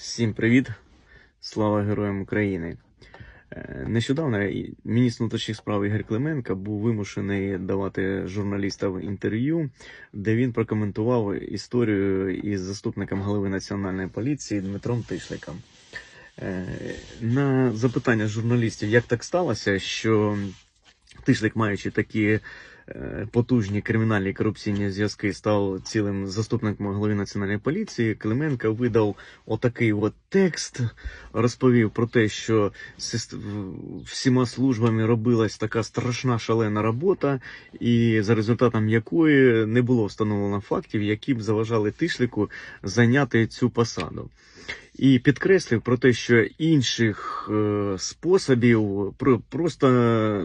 Всім привіт! Слава Героям України! Е, Нещодавно міністр внутрішніх справ Ігор Клименко був вимушений давати журналістам інтерв'ю, де він прокоментував історію із заступником голови національної поліції Дмитром Тишликом. Е, На запитання журналістів, як так сталося, що Тишлик, маючи такі потужні кримінальні корупційні зв'язки, став цілим заступником голови національної поліції. Клименко видав отакий от текст, розповів про те, що всіма службами робилась така страшна шалена робота, і за результатом якої не було встановлено фактів, які б заважали Тишлику зайняти цю посаду. І підкреслив про те, що інших е, способів про, просто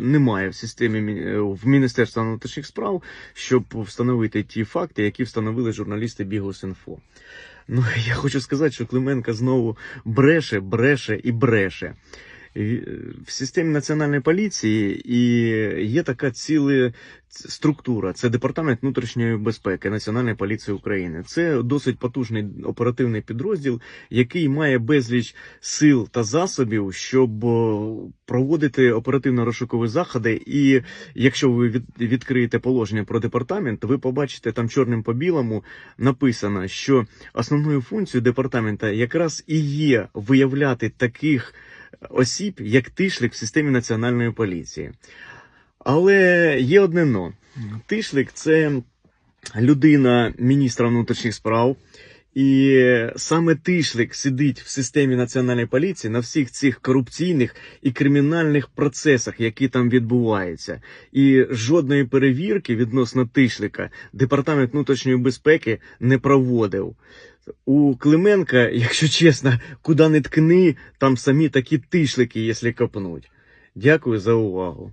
немає в системі мі- е, в Міністерства внутрішніх справ, щоб встановити ті факти, які встановили журналісти Бігус.Інфо. Ну, я хочу сказати, що Клименка знову бреше, бреше і бреше. Е, В системі національної поліції і є така ціла структура. Це департамент внутрішньої безпеки Національної поліції України. Це досить потужний оперативний підрозділ, який має безліч сил та засобів, щоб проводити оперативно-розшукові заходи. І якщо ви відкриєте положення про департамент, ви побачите там чорним по білому написано, що основною функцією департамента якраз і є виявляти таких осіб, як Тишлик в системі національної поліції. Але є одне но. Тишлик це людина міністра внутрішніх справ. І саме Тишлик сидить в системі національної поліції на всіх цих корупційних і кримінальних процесах, які там відбуваються. І жодної перевірки відносно Тишлика департамент внутрішньої безпеки не проводив. У Клименка, якщо чесно, куди не ткни, там самі такі тишлики, якщо копнуть. Дякую за увагу.